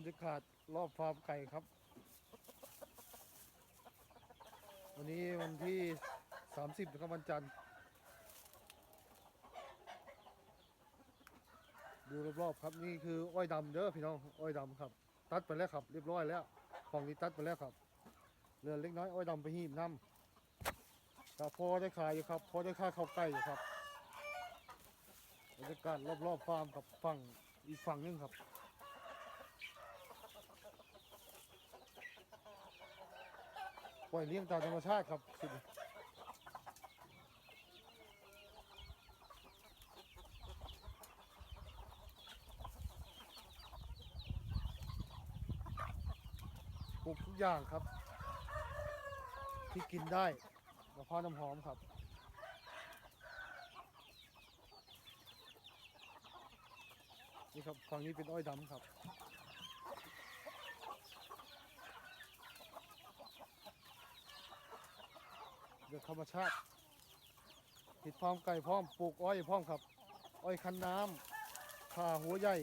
รยากาศรอบฟาร์มไก่ครับ วันนี้วันที่ 30นะครับวันจันทร์ ดูรอบๆครับนี่คืออ้อยดำเด้อพี่น้องอ้อยดำครับ ตัดไปแล้วครับ เรียบร้อยแล้วของนี้ตัดไปแล้วครับเหลือเล็กน้อยอ้อยดำไปหีบน้ำแต่พอได้ขายอยู่ครับพอได้ค่าข้าวไก่อยู่ครับบรรยากาศรอบๆฟาร์มกับฝั่งอีกฝั่งนึงครับ ปล่อยเลี้ยงตามธรรมชาติครับสุดปลูกทุกอย่างครับ ที่กินได้มะพร้าวน้ำหอมครับนี่ครับฝั่งนี้เป็นอ้อยดำครับ เดือธรรมชาติติดพร้อมไก่พร้อมปลูกอ้อยพร้อมครับ อ้อยคันน้ำข่าหัวใหญ่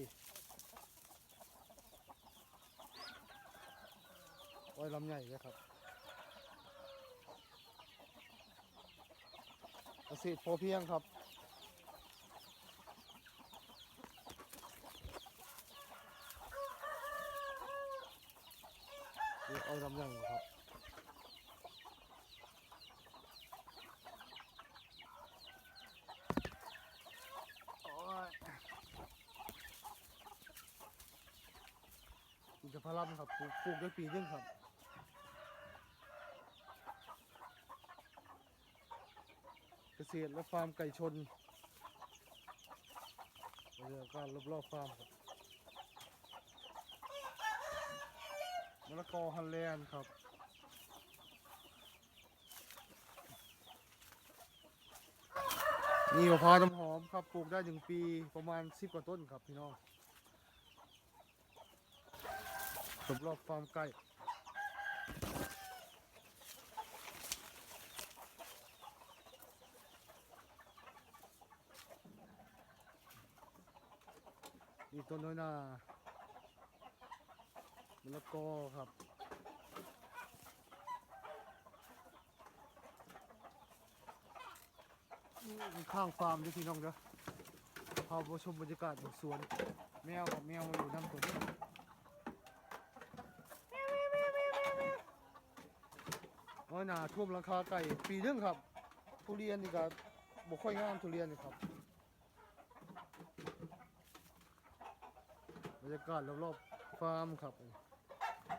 อ้อยลำใหญ่เลยครับเกษตรพอเพียงครับเรียกอ้อยลำใหญ่ครับ อินทผลัมครับปลูกปลูกได้ปีนึงครับเกษตรและฟาร์มไก่ชนบรรยากาศรอบๆฟาร์มครับมะละกอฮันแลนด์ครับนี่มะพร้าวน้ำหอมครับปลูกได้หนึ่งปีประมาณสิบกว่าต้นครับพี่น้อง รอบรอบฟาร์มไก่นี่ต้นน้อยนามะละกอครับนี่ข้างฟาร์มด้วยพี่น้องเด้อพาไปชมบรรยากาศของสวน แมวกับแมวมาอยู่น้ำตัวนี้ น้อยหนาท่วมราคาไก่ปีนึงครับ ทุเรียนนี่ก็บ่ค่อยงามทุเรียนนี่ครับบรรยากาศรอบๆฟาร์มครับ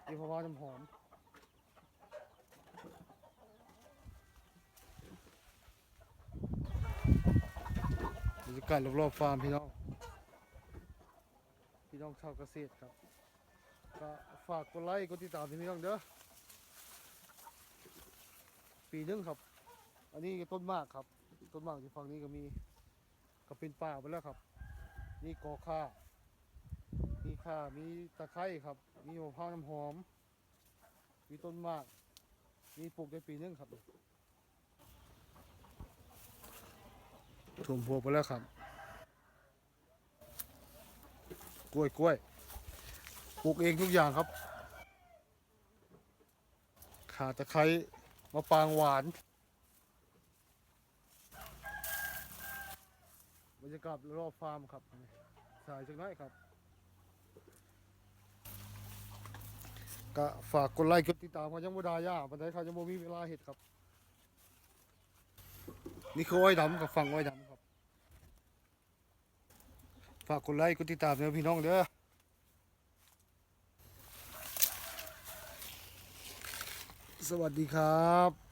นี่เพราะว่าน้ำหอมบรรยากาศรอบๆฟาร์มพี่น้อง พี่น้องชาวเกษตรครับก็ฝากกดไลค์กดติดตามพี่น้องเด้อ ปีหนึงครับ อันนี้ก็ต้นมากครับ ต้นมากที่ฝั่งนี้ก็มีก็เป็นป่าไปแล้วครับ นี่กอข่ามีข่ามีตะไคร้ครับ มีมะพร้าวน้ำหอม มีต้นมาก มีปลูกได้ปีหนึงครับถ่วมพวกไปแล้วครับ กล้วยกล้วยปลูกเองทุกอย่างครับขาตะไคร้ มะปางหวานบรรยากาศรอบฟาร์มครับ สายจังน้อยครับ ก็ฝากกดไลค์กดติดตามเขายังบ่ได้ย่าบันไดเขาจะบ่มีเวลาเห็ดครับ นี่คืออ้อยดำกับฝั่งอ้อยดำครับ ฝากกดไลค์กดติดตามเด้อพี่น้องเด้อ สวัสดีครับ